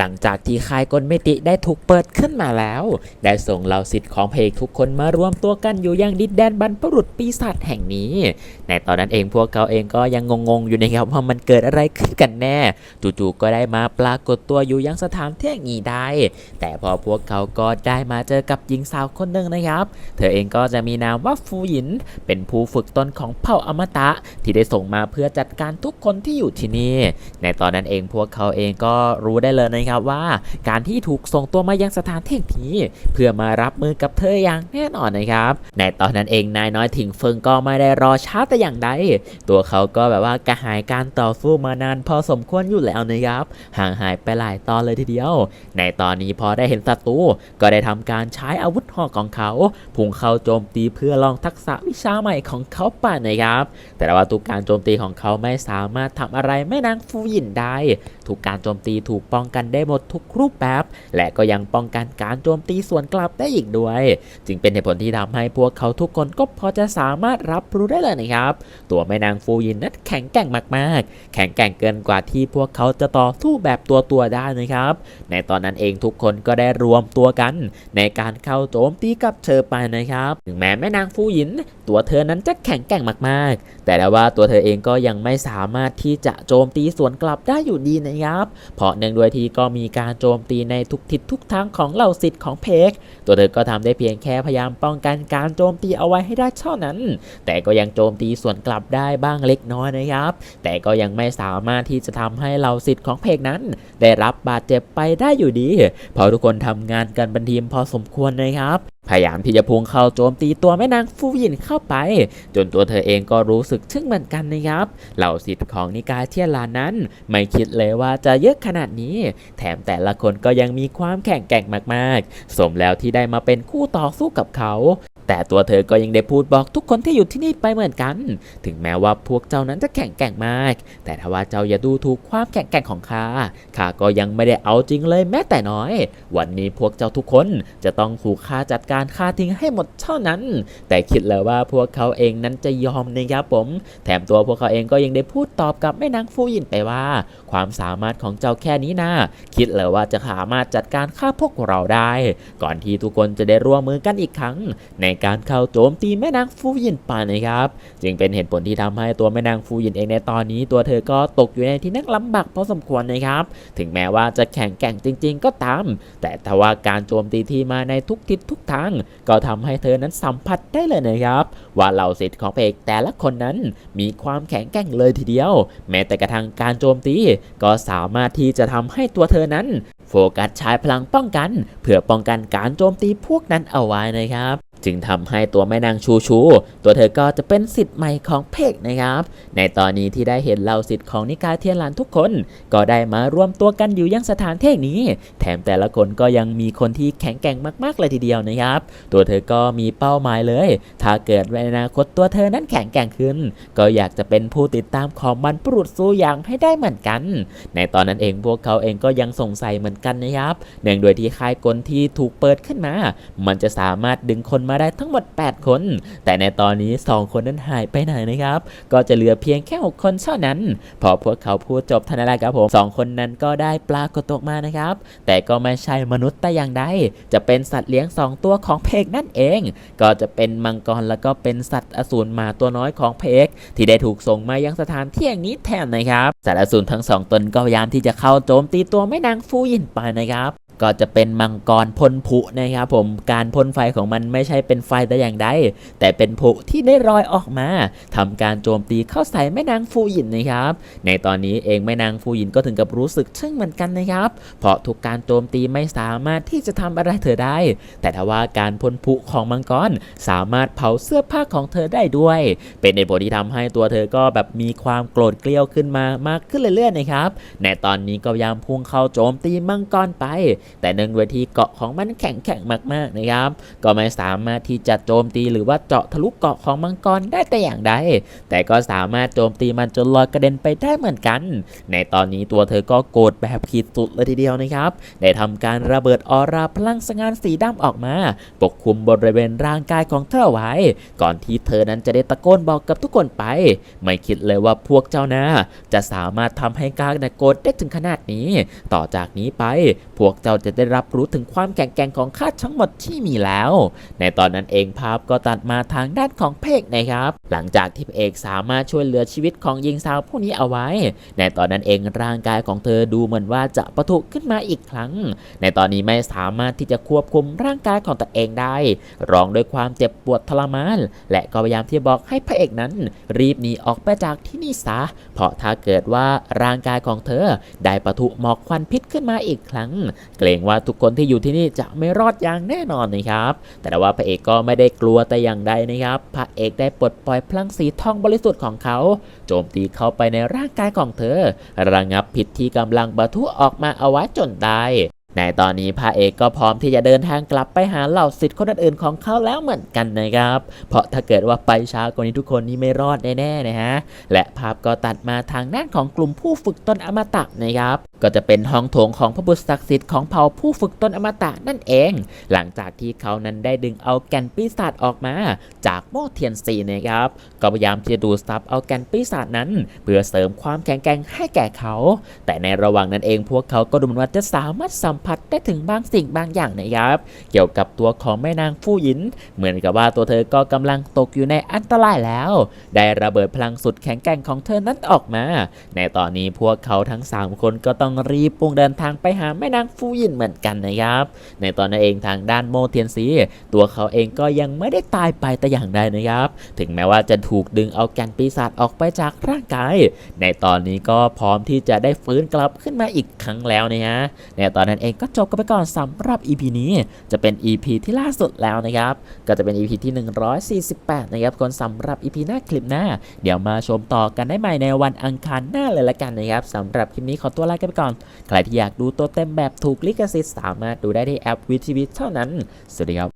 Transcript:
หลังจากที่ค่ายกลเมติได้ถูกเปิดขึ้นมาแล้ว ได้ส่งเหล่าสิทธิ์ของเพลงทุกคนมารวมตัวกันอยู่ยังดินแดนบรรพบุรุษปีศาจแห่งนี้ ในตอนนั้นเองพวกเขาเองก็ยังงงๆอยู่นะครับว่ามันเกิดอะไรขึ้นกันแน่ จู่ๆก็ได้มาปรากฏตัวอยู่ยังสถานที่แห่งนี้ได้ แต่พอพวกเขาก็ได้มาเจอกับหญิงสาวคนหนึ่งนะครับ เธอเองก็จะมีนามว่าฟูหยิน เป็นผู้ฝึกตนของเผ่าอมตะที่ได้ส่งมาเพื่อจัดการทุกคนที่อยู่ที่นี่ ในตอนนั้นเองพวกเขาเองก็รู้ได้เลยนะครับว่า การที่ถูกส่งตัวมายังสถานที่นี้เพื่อมารับมือกับเธออย่างแน่นอนนะครับในตอนนั้นเองนายน้อยถิงเฟิงก็ไม่ได้รอช้าแต่อย่างใดตัวเขาก็แบบว่ากระหายการต่อสู้มานานพอสมควรอยู่แล้วนะครับ ห่างหายไปหลายตอนเลยทีเดียว ในตอนนี้พอได้เห็นศัตรูก็ได้ทำการใช้อาวุธหอกของเขาพุ่งเข้าโจมตีเพื่อลองทักษะวิชาใหม่ของเขาป่ะนะครับ แต่ว่าทุกการโจมตีของเขาไม่สามารถทำอะไรแม่นางฟูหยินได้ ทุกการโจมตีถูกป้องกันได้หมดทุกรูปแบบ และก็ยังป้องกันการโจมตีสวนกลับได้อีกด้วย จึงเป็นเหตุผลที่ทำให้พวกเขาทุกคนก็พอจะสามารถรับรู้ได้เลยนะครับ ตัวแม่นางฟูยินนั้นแข็งแกร่งมากๆ แข็งแกร่งเกินกว่าที่พวกเขาจะต่อสู้แบบตัวตัวได้นะครับ ในตอนนั้นเองทุกคนก็ได้รวมตัวกัน ในการเข้าโจมตีกับเธอไปนะครับ ถึงแม้แม่นางฟูยิน ตัวเธอนั้นจะแข็งแกร่งมากๆ แต่แล้วว่าตัวเธอเองก็ยังไม่สามารถที่จะโจมตีสวนกลับได้อยู่ดีนะครับ เพราะเนื่องด้วยที่ก็มีการโจมตีในทุกทิศทุกทางของเหล่าสิทธิ์ของเพก ตัวเธอก็ทำได้เพียงแค่พยายามป้องกันการโจมตีเอาไว้ให้ได้เท่านั้น แต่ก็ยังโจมตีสวนกลับได้บ้างเล็กน้อยนะครับ แต่ก็ยังไม่สามารถที่จะทำให้เหล่าสิทธิ์ของเพกนั้น ได้รับบาดเจ็บไปได้อยู่ดี เพราะทุกคนทำงานกันเป็นทีมพอสมควรนะครับพยายามที่จะพุ่งเข้าโจมตีตัวแม่นางฟูหยินเข้าไป จนตัวเธอเองก็รู้สึกทึ่งเหมือนกันนะครับ เหล่าสิทธิ์ของนิกายเทียนลานนั้น ไม่คิดเลยว่าจะเยอะขนาดนี้ แถมแต่ละคนก็ยังมีความแข็งแกร่งมากๆ สมแล้วที่ได้มาเป็นคู่ต่อสู้กับเขา แต่ตัวเธอก็ยังได้พูดบอกทุกคนที่อยู่ที่นี่ไปเหมือนกัน ถึงแม้ว่าพวกเจ้านั้นจะแข็งแกร่งมาก แต่ถ้าว่าเจ้าอย่าดูถูกความแข็งแกร่งของข้าข้าก็ยังไม่ได้เอาจริงเลยแม้แต่น้อย วันนี้พวกเจ้าทุกคนจะต้องถูกข้าจัดการฆ่าทิ้งให้หมดเท่านั้น แต่คิดเลยว่าพวกเขาเองนั้นจะยอมนะครับผม แถมตัวพวกเขาเองก็ยังได้พูดตอบกับแม่นางฟูยินไปว่า ความสามารถของเจ้าแค่นี้นะคิดเลยว่าจะสามารถจัดการฆ่าพวกเราได้ ก่อนที่ทุกคนจะได้ร่วมมือกันอีกครั้ง ในการเข้าโจมตีแม่นางฟูยินไปนะครับ จึงเป็นเหตุผลที่ทำให้ตัวแม่นางฟูยินเองในตอนนี้ตัวเธอก็ตกอยู่ในที่นั่งลำบากพอสมควรนะครับ ถึงแม้ว่าจะแข็งแกร่งจริง ๆ ก็ตาม แต่ถ้าว่าการโจมตีที่มาในทุกทิศทุกทางก็ทำให้เธอนั้นสัมผัสได้เลยนะครับ ว่าเหล่าสิทธิ์ของเอกแต่ละคนนั้นมีความแข็งแกร่งเลยทีเดียว แม้แต่กระทั่งการโจมตีก็สามารถที่จะทำให้ตัวเธอนั้นโฟกัสใช้พลังป้องกัน เพื่อป้องกันการโจมตีพวกนั้นเอาไว้นะครับ จึงทำให้ตัวแม่นางชูชู ตัวเธอก็จะเป็นสิทธิ์ใหม่ของเพกนะครับ ในตอนนี้ที่ได้เห็นเหล่าสิทธิ์ของนิกายเทียนหลานทุกคน ก็ได้มารวมตัวกันอยู่ยังสถานที่นี้ แถมแต่ละคนก็ยังมีคนที่แข็งแกร่งมากๆเลยทีเดียวนะครับ ตัวเธอก็มีเป้าหมายเลย ถ้าเกิดในอนาคตตัวเธอนั้นแข็งแกร่งขึ้น ก็อยากจะเป็นผู้ติดตามของบรรพบุรุษสู้อย่างให้ได้เหมือนกัน ในตอนนั้นเองพวกเขาเองก็ยังสงสัยเหมือนกันนะครับเนื่องด้วยที่ค่ายกลที่ถูกเปิดขึ้นมา มันจะสามารถดึงคนมาได้ทั้งหมด 8 คน แต่ในตอนนี้ 2 คนนั้นหายไปไหนนะครับ ก็จะเหลือเพียงแค่ 6 คนเท่านั้น พอพวกเขาพูดจบทันทีครับผมสองคนนั้นก็ได้ปลากฏตกมานะครับ แต่ก็ไม่ใช่มนุษย์แต่อย่างใด จะเป็นสัตว์เลี้ยง 2 ตัวของเพกนั่นเอง ก็จะเป็นมังกรแล้วก็เป็นสัตว์อสูรมาตัวน้อยของเพกที่ได้ถูกส่งมายังสถานที่แห่งนี้แทนนะครับสัตว์อสูรทั้งสองตนก็พยายามที่จะเข้าโจมตีตัวแม่นางฟูยินไปนะครับ ก็จะเป็นมังกรพ่นผุนะครับผมการพ่นไฟของมันไม่ใช่เป็นไฟแต่อย่างใดแต่เป็นผุที่ได้ลอยออกมาทำการโจมตีเข้าใส่แม่นางฟูหยินนะครับ ในตอนนี้เองแม่นางฟูหยินก็ถึงกับรู้สึกชึ่งเหมือนกันนะครับ เพราะทุกการโจมตีไม่สามารถที่จะทำอะไรเธอได้ แต่ถ้าว่าการพ่นผุของมังกรสามารถเผาเสื้อผ้าของเธอได้ด้วย เป็นในบทที่ทำให้ตัวเธอก็แบบมีความโกรธเกลียวขึ้นมามากขึ้นเรื่อยๆนะครับในตอนนี้ก็พยายามพุ่งเข้าโจมตีมังกรไปแต่เนื่องด้วยที่เกาะของมันแข็งแข็งมากๆนะครับ ก็ไม่สามารถที่จะโจมตีหรือว่าเจาะทะลุเกาะของมังกรได้แต่อย่างใด แต่ก็สามารถโจมตีมันจนลอยกระเด็นไปได้เหมือนกัน ในตอนนี้ตัวเธอก็โกรธแบบขีดสุดเลยทีเดียวนะครับ ได้ทำการระเบิดออราพลังสงานสีดำออกมา ปกคลุมบริเวณร่างกายของเธอไว้ ก่อนที่เธอนั้นจะได้ตะโกนบอกกับทุกคนไป ไม่คิดเลยว่าพวกเจ้านะจะสามารถทำให้กากนะโกรธได้ถึงขนาดนี้ ต่อจากนี้ไปพวกเจ้าจะได้รับรู้ถึงความแข็งแกร่งของข้าทั้งหมดที่มีแล้ว ในตอนนั้นเองภาพก็ตัดมาทางด้านของเพกนะครับ หลังจากที่เอกสามารถช่วยเหลือชีวิตของหญิงสาวผู้นี้เอาไว้ ในตอนนั้นเองร่างกายของเธอดูเหมือนว่าจะปะทุขึ้นมาอีกครั้ง ในตอนนี้ไม่สามารถที่จะควบคุมร่างกายของตัวเองได้ ร้องด้วยความเจ็บปวดทรมาน และก็พยายามที่จะบอกให้พระเอกนั้น รีบหนีออกไปจากที่นี่ซะ เพราะถ้าเกิดว่าร่างกายของเธอได้ปะทุหมอกควันพิษขึ้นมาอีกครั้งเกรงว่าทุกคนที่อยู่ที่นี่จะไม่รอดอย่างแน่นอนนะครับ แต่ว่าพระเอกก็ไม่ได้กลัวแต่อย่างใดนะครับ พระเอกได้ปลดปล่อยพลังสีทองบริสุทธิ์ของเขา โจมตีเข้าไปในร่างกายของเธอ ระงับพิษที่กำลังบรรทุออกมาเอาไว้จนได้ในตอนนี้พระเอกก็พร้อมที่จะเดินทางกลับไปหาเหล่าศิษย์คนอื่นของเขาแล้วเหมือนกันนะครับ เพราะถ้าเกิดว่าไปช้ากว่านี้ทุกคนนี่ไม่รอดแน่ๆนะฮะ และภาพก็ตัดมาทางด้านของกลุ่มผู้ฝึกตนอมตะนะครับ ก็จะเป็นห้องโถงของพระบุตรศักดิ์สิทธิ์ของเผ่าผู้ฝึกตนอมตะนั่นเอง หลังจากที่เขานั้นได้ดึงเอาแก่นปีศาจออกมา จากโม่เทียนซีนะครับ ก็พยายามที่จะดูดซับเอาแก่นปีศาจนั้น เพื่อเสริมความแข็งแกร่งให้แก่เขา แต่ในระหว่างนั้นเองพวกเขาก็ดูเหมือนว่าจะสามารถสัมผัสได้ถึงบางสิ่งบางอย่างนะครับ เกี่ยวกับตัวของแม่นางฟู่หยิน เหมือนกับว่าตัวเธอก็กำลังตกอยู่ในอันตรายแล้ว ได้ระเบิดพลังสุดแข็งแกร่งของเธอนั้นออกมา ในตอนนี้พวกเขาทั้ง 3 คนก็ต้องรีบปุ่งเดินทางไปหาแม่นางฟูยินเหมือนกันนะครับ ในตอนนั้นเองทางด้านโมเทียนซีตัวเขาเองก็ยังไม่ได้ตายไปแต่อย่างใดนะครับ ถึงแม้ว่าจะถูกดึงเอาแกนปีศาจออกไปจากร่างกาย ในตอนนี้ก็พร้อมที่จะได้ฟื้นกลับขึ้นมาอีกครั้งแล้วนะฮะในตอนนั้นเองก็จบกันไปก่อนสำหรับ EP นี้จะเป็น EP ที่ล่าสุดแล้วนะครับ ก็จะเป็น EP ที่ 148 นะครับคนสำหรับ EP หน้าคลิปหน้า เดี๋ยวมาชมต่อกันได้ใหม่ในวันอังคารหน้าเลยละกันนะครับสำหรับคลิปนี้ขอตัวลาไปกันก่อน ใครที่อยากดูตัวเต็มแบบถูกลิขสิทธิ์สามารถดูได้ที่แอปวิทีวีเท่านั้น สวัสดีครับ